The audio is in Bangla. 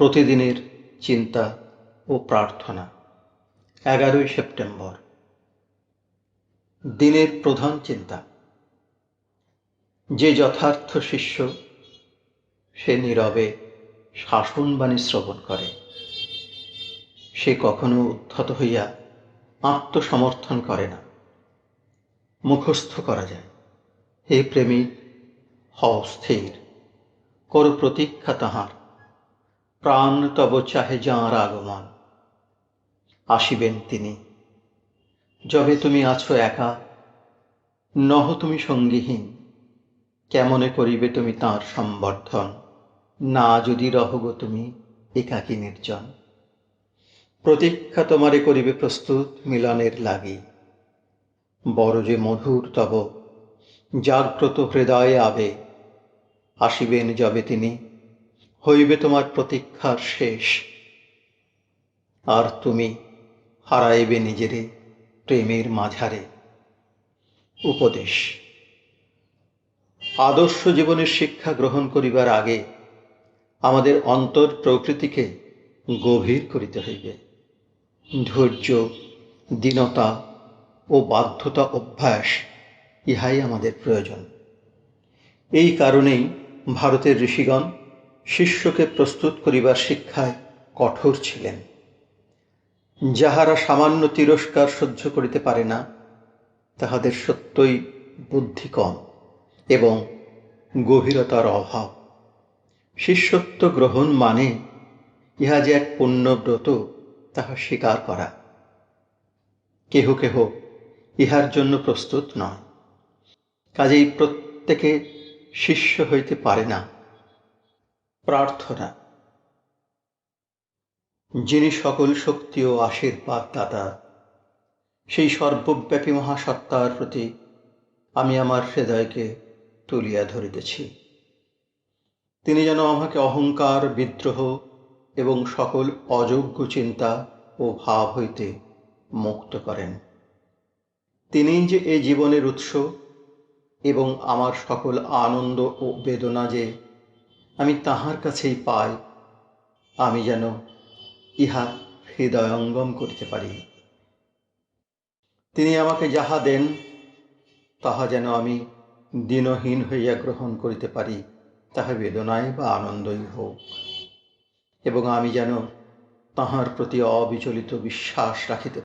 প্রতিদিনের চিন্তা ও প্রার্থনা। এগারোই সেপ্টেম্বর। দিনের প্রধান চিন্তা। যে যথার্থ শিষ্য, সে নীরবে শাসনবাণী শ্রবণ করে। সে কখনো উদ্ধত হইয়া আত্মসমর্থন করে না। মুখস্থ করা যায়। হে প্রেমিক হও স্থির। কর প্রতীক্ষা তাহার। প্রাণ তব চাহে যাঁর আগমন। আসিবেন তিনি। যবে তুমি আছো একা, নহ তুমি সঙ্গীহীন। কেমনে করিবে তুমি তাঁর সম্বর্ধন? না যদি রহগ তুমি একাকী নির্জন। প্রতীক্ষা তোমারে করিবে প্রস্তুত মিলনের লাগি। বড় যে মধুর তব, জাগ্রত হৃদয়ে আবে। আসিবেন যবে তিনি হইবে তোমার প্রতীক্ষার শেষ। আর তুমি হারাইবে নিজেরে প্রেমের মাঝারে। উপদেশ। আদর্শ জীবনের শিক্ষা গ্রহণ করিবার আগে আমাদের অন্তর প্রকৃতিকে গভীর করিতে হইবে। ধৈর্য, দীনতা ও বাধ্যতা অভ্যাস ইহাই আমাদের প্রয়োজন। এই কারণেই ভারতের ঋষিগণ শিষ্যকে প্রস্তুত করিবার শিক্ষায় কঠোর ছিলেন। যাহারা সামান্য তিরস্কার সহ্য করিতে পারে না, তাহাদের সত্যই বুদ্ধি কম এবং গভীরতার অভাব। শিষ্যত্ব গ্রহণ মানে ইহা যে এক পুণ্যব্রত, তাহা স্বীকার করা। কেহ কেহ ইহার জন্য প্রস্তুত নয়। কাজেই প্রত্যেকে শিষ্য হইতে পারে না। প্রার্থনা। যিনি সকল শক্তি ও আশীর্বাদ দাতা, সেই সর্বব্যাপী মহাসত্তার প্রতি আমি আমার হৃদয়কে তুলিয়া ধরিতেছি। তিনি যেন আমাকে অহংকার, বিদ্রোহ এবং সকল অযোগ্য চিন্তা ও ভাব হইতে মুক্ত করেন। তিনি যে এ জীবনের উৎস এবং আমার সকল আনন্দ ও বেদনা যে আমি তাহার কাছেই পাই। আমি যেন ইহা হৃদয়ঙ্গম করিতে পারি। তিনি আমাকে যাহা দেন, তাহা যেন আমি দিনহীন হইয়া গ্রহণ করিতে পারি, তাহা বেদনায় বা আনন্দই হোক। এবং আমি যেন তাহার প্রতি অবিচলিত বিশ্বাস রাখিতে